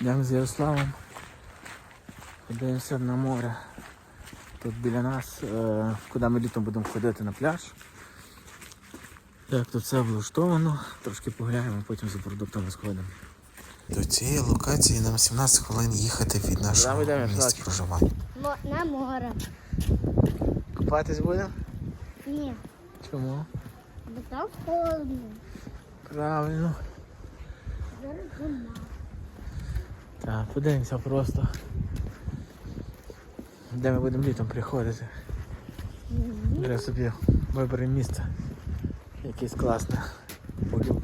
Йдемо з Ярославом. Подивимося на море. Тут біля нас, е, куди ми літом будемо ходити на пляж. Як тут все влаштовано, трошки погуляємо, потім за продуктами сходимо. До цієї локації нам 17 хвилин їхати від нашого місця проживання. Мо- На море. Купатись будемо? Ні, Чому? бо там холодно. Правильно. Зараз зима. Так, подивимося просто. Де ми будемо літом приходити. Бери собі вибери місце. Якесь класне. Полюблене.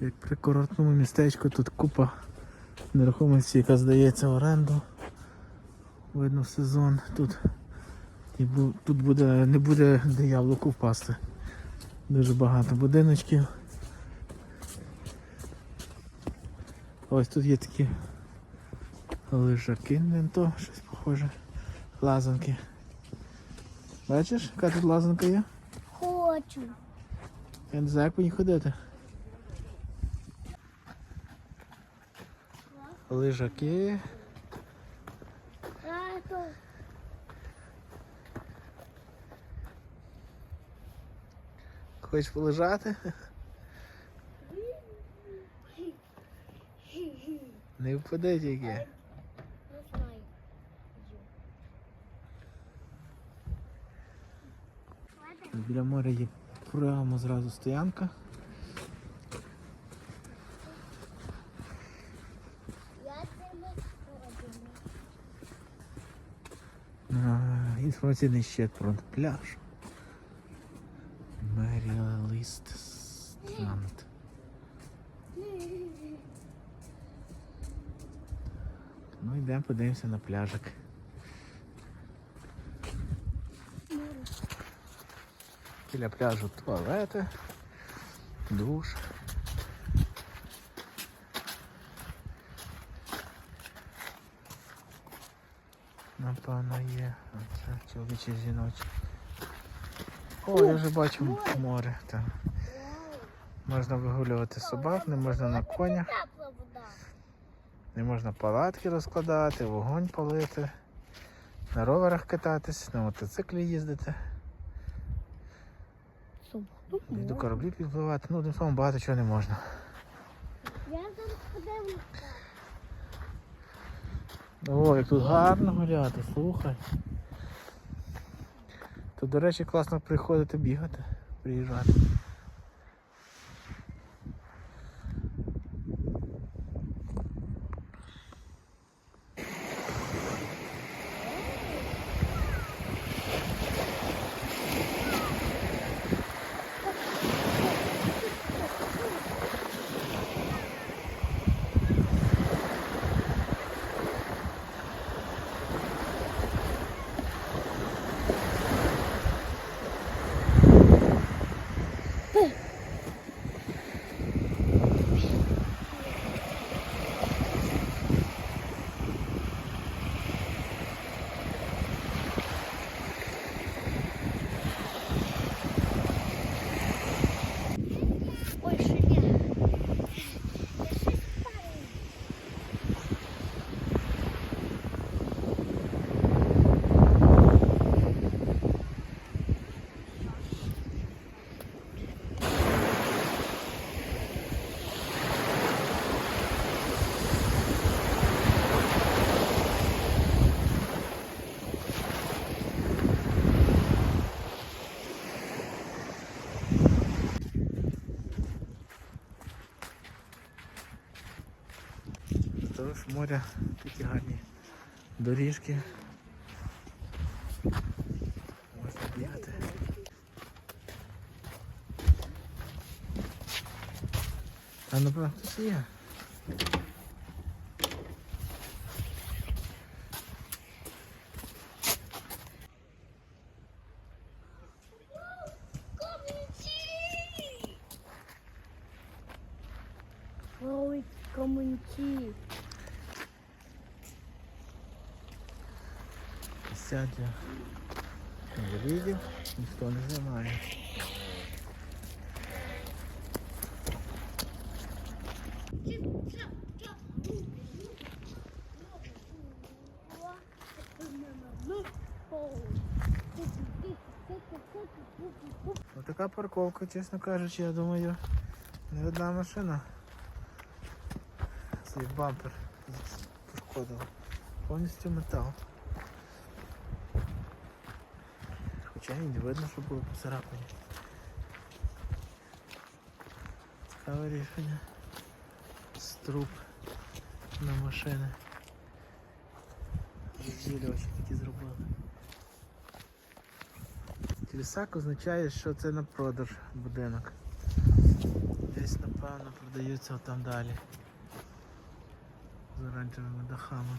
Як при курортному містечку тут купа нерухомості, яка здається в оренду. Видно в сезон. Тут, і тут буде, не буде де яблуку впасти. Дуже багато будиночків. Ось тут є такі лежаки, не то, щось похоже. Лазанки. Бачиш, яка тут лазанка є? Хочу. Я не знаю, як по ній ходити. Лежаки. Хочеш полежати? Не впаде тільки. Біля моря є прямо зразу стоянка. Інформаційний щит про пляж. Мерія Лист Странд. Ну йдемо подивимося на пляжик. Біля пляжу туалети, душ. Напевно є. Оце чоловічі жіночі. О, я вже бачу море. Там. Можна вигулювати собак, не можна на конях, не можна палатки розкладати, вогонь палити, на роверах кататись, на мотоциклі їздити, і до кораблів підпливати. Ну, одним словом, багато чого не можна. Я. О, як тут гарно гуляти, слухай. Тут, до речі, класно приходити бігати, приїжджати. Ой, ще ні. Я щось старий. Вздовж моря такі гарні доріжки. Можна бігати. А напевно хтось є. Ой, каменці. Місця для Інвалідів ніхто не займає. Отака парковка, чесно кажучи, я думаю, не одна машина. Цей бампер пошкодила. Повністю метал. І не видно, що було поцарапані. Цікаве рішення. Струб на машини. Розділювачі такі зробили. Тілісак означає, що це на продаж будинок. Десь, напевно, продаються там далі. З оранжевими дахами.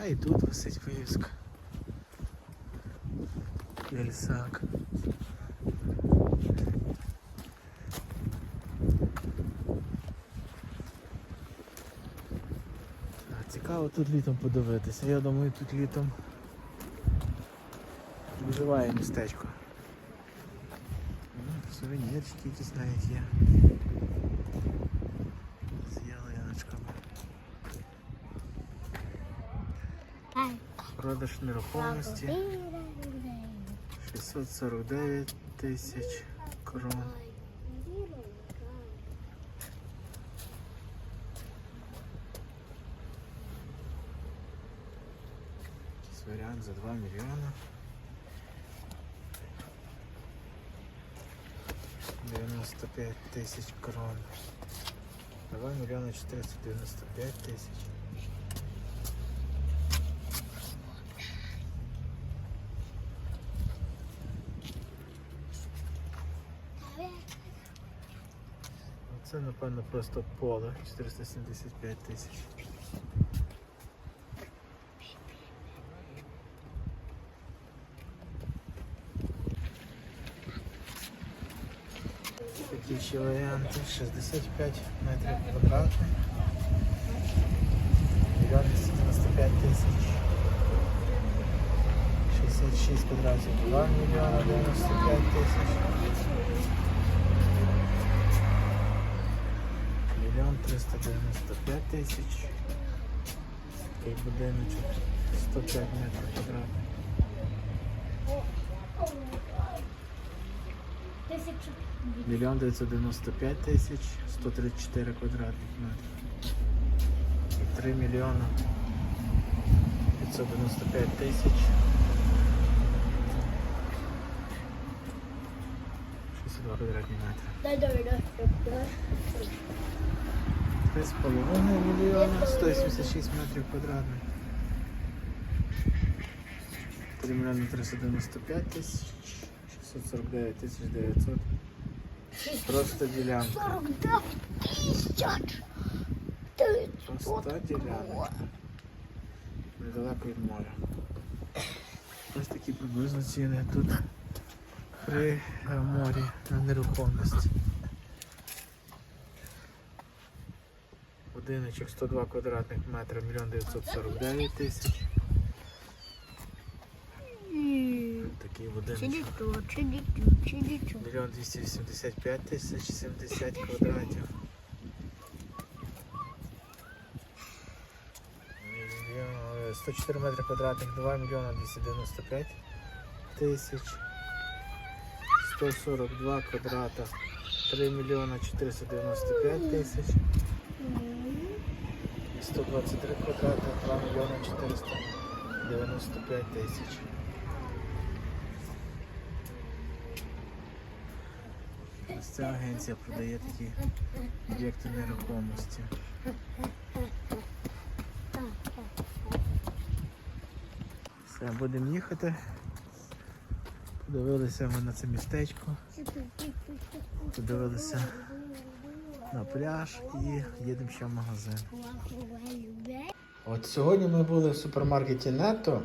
Та і тут висить вивіска. Тілісак. А, Цікаво тут літом подивитися. Я думаю, тут літом виживає містечко. Сувенірчики якісь навіть є. Продаж нерухомості 649 тисяч крон. Якийсь варіант за 2 мільйони. 95 тисяч крон. 2 мільйони 495 тисяч. Напевно просто поле 475 тисяч. Такі ще варіанти 65 метрів квадратних. Мільйон 295 тисяч. 66 квадратів 2 мільйона 95 тисяч. Мільйон 395 тисяч. Такий будиночок 105 метрів квадратних. Тисячу. Мільйон 995 тисяч 134 квадратних метрів. І 3 мільйона 595 тисяч 62 квадратні метри. Дай добре, добре. 3,5 мільйона 176 метрів квадратних. 3 мільйони 395 тисяч 649 тисяч 900. Просто ділянка. 42 тисяч. Проста ділянка. Недалеко від моря. Ось такі приблизно ціни тут при е, морі на нерухомість. Будиночок 102 квадратних метра, 1 949 тисяч. Такий будиночок. 1 285 тисяч 70 квадратів. Мільйон- е, 104 метри квадратних, 2 мільйона 295 тисяч. 142 квадрата, 3 мільйона 495 тисяч. І 123 квадрата, 2 мільйона 495 тисяч. Ось ця агенція продає такі об'єкти нерухомості. Все, будемо їхати. Подивилися ми на це містечко, подивилися на пляж і їдемо ще в магазин. От сьогодні ми були в супермаркеті Нетто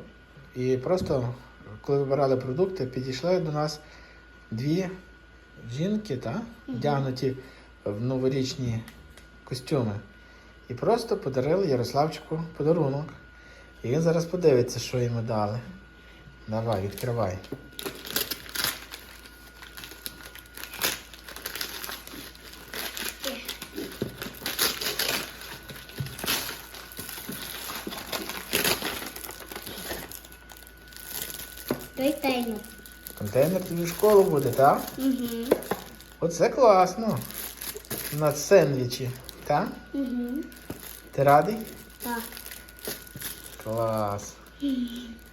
і просто, коли вибирали продукти, підійшли до нас дві жінки, та, вдягнуті в новорічні костюми. і просто подарили Ярославчику подарунок. І він зараз подивиться, що йому дали. Давай, відкривай. Тайну. Контейнер тобі в школу буде, так? Угу. Оце класно. На сендвічі, так? Угу. Ти радий? Так. Клас.